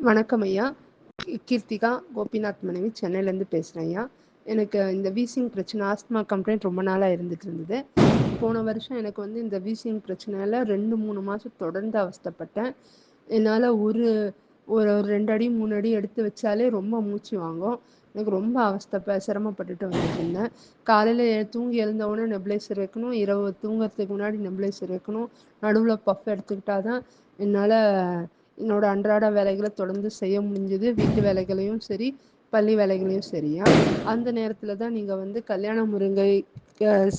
வணக்கம் ஐயா. கீர்த்திகா கோபிநாத் மனைவி சென்னையிலேருந்து பேசுகிறேன் ஐயா. எனக்கு இந்த வீசிங் பிரச்சனை ஆஸ்துமா கம்ப்ளைண்ட் ரொம்ப நாளாக இருந்துட்டு இருந்தது. போன வருஷம் எனக்கு வந்து இந்த வீசிங் பிரச்சனையில் ரெண்டு மூணு மாதம் தொடர்ந்து அவஸ்தைப்பட்டேன். என்னால் ஒரு ஒரு ரெண்டு அடி மூணு அடி எடுத்து வச்சாலே ரொம்ப மூச்சு வாங்கும். எனக்கு ரொம்ப அவஸ்தை சிரமப்பட்டுட்டு வந்துட்டு இருந்தேன். காலையில் தூங்கி எழுந்தவுடனே நெப்ளைசர் வைக்கணும். இரவு தூங்குறதுக்கு முன்னாடி நெப்ளைசர் வைக்கணும். நடுவில் பஃப் எடுத்துக்கிட்டால் தான் என்னால் என்னோட அன்றாட வேலைகளை தொடர்ந்து செய்ய முடிஞ்சது. வீட்டு வேலைகளையும் சரி பள்ளி வேலைகளையும் சரியா அந்த நேரத்தில் தான் நீங்கள் வந்து கல்யாண முருங்கை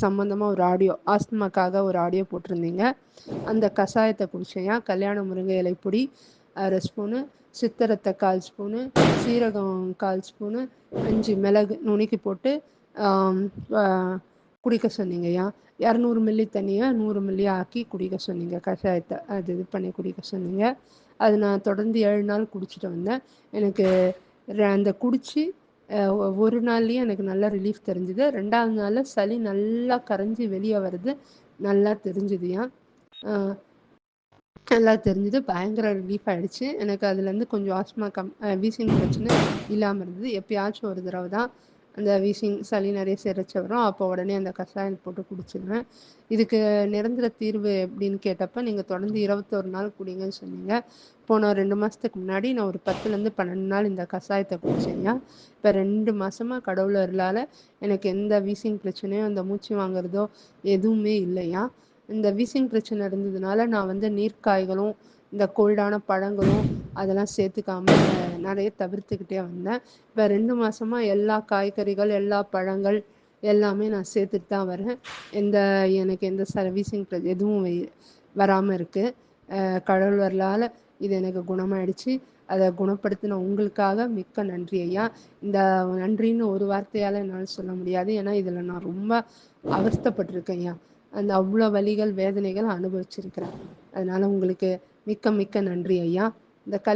சம்மந்தமாக ஒரு ஆடியோ ஆஸ்துமாக்காக ஒரு ஆடியோ போட்டிருந்தீங்க. அந்த கஷாயத்தை குடிச்சேயா கல்யாண முருங்கை இலைப்பொடி அரை ஸ்பூனு சித்திரத்தை கால் ஸ்பூனு சீரகம் கால் ஸ்பூனு அஞ்சு மிளகு நுணுக்கி போட்டு குடிக்க சொன்னீங்கய்யா? இரநூறு மில்லி தண்ணியை நூறு மில்லி ஆக்கி குடிக்க சொன்னீங்க. கஷாயத்தை அது இது பண்ணி குடிக்க சொன்னீங்க. அது நான் தொடர்ந்து ஏழு நாள் குடிச்சிட்டு வந்தேன். எனக்கு அந்த குடித்து ஒரு நாள்லேயே எனக்கு நல்லா ரிலீஃப் தெரிஞ்சுது. ரெண்டாவது நாளில் சளி நல்லா கரைஞ்சி வெளியே வருது நல்லா தெரிஞ்சுதுயா நல்லா தெரிஞ்சுது. பயங்கர ரிலீஃப் ஆகிடுச்சு எனக்கு அதுலேருந்து கொஞ்சம் ஆஸ்மா கம் வீசிங் பிரச்சனை இல்லாமல் இருந்தது. எப்பயாச்சும் ஒரு தடவை தான் அந்த வீசிங் சளி நிறைய சிரைச்சி வரும். அப்போ உடனே அந்த கஷாயம் போட்டு குடிச்சிடுவேன் இதுக்கு நிரந்தர தீர்வு எப்படின்னு கேட்டப்போ நீங்கள் தொடர்ந்து இருபத்தொரு நாள் குடிங்கன்னு சொன்னீங்க. போன ரெண்டு மாதத்துக்கு முன்னாடி நான் ஒரு பத்துலேருந்து பன்னெண்டு நாள் இந்த கஷாயத்தை குடிச்சேங்க. இப்போ ரெண்டு மாதமாக கடவுள் அருளால் எனக்கு எந்த வீசிங் பிரச்சனையோ அந்த மூச்சு வாங்குறதோ எதுவுமே இல்லையா. இந்த வீசிங் பிரச்சனை இருந்ததுனால நான் வந்து நீர்க்காய்களும் இந்த கோல்டான பழங்களும் அதெல்லாம் சேர்த்துக்காம நிறைய தவிர்த்துக்கிட்டே வந்தேன். இப்போ ரெண்டு மாதமாக எல்லா காய்கறிகள் எல்லா பழங்கள் எல்லாமே நான் சேர்த்துட்டு தான் வரேன் எந்த எனக்கு எந்த சர்வீசிங் எதுவும் வராமல் இருக்குது கடவுள் வரலால் இது எனக்கு குணமாயிடுச்சு. அதை குணப்படுத்தின உங்களுக்காக மிக்க நன்றி ஐயா. இந்த நன்றின்னு ஒரு வார்த்தையால் என்னால் சொல்ல முடியாது. ஏன்னா இதில் நான் ரொம்ப அவஸ்தப்பட்டிருக்கேன் ஐயா. அந்த அவ்வளோ வலிகள் வேதனைகள் அனுபவிச்சிருக்கிறேன். அதனால் உங்களுக்கு மிக்க மிக்க நன்றி ஐயா. இந்த கல்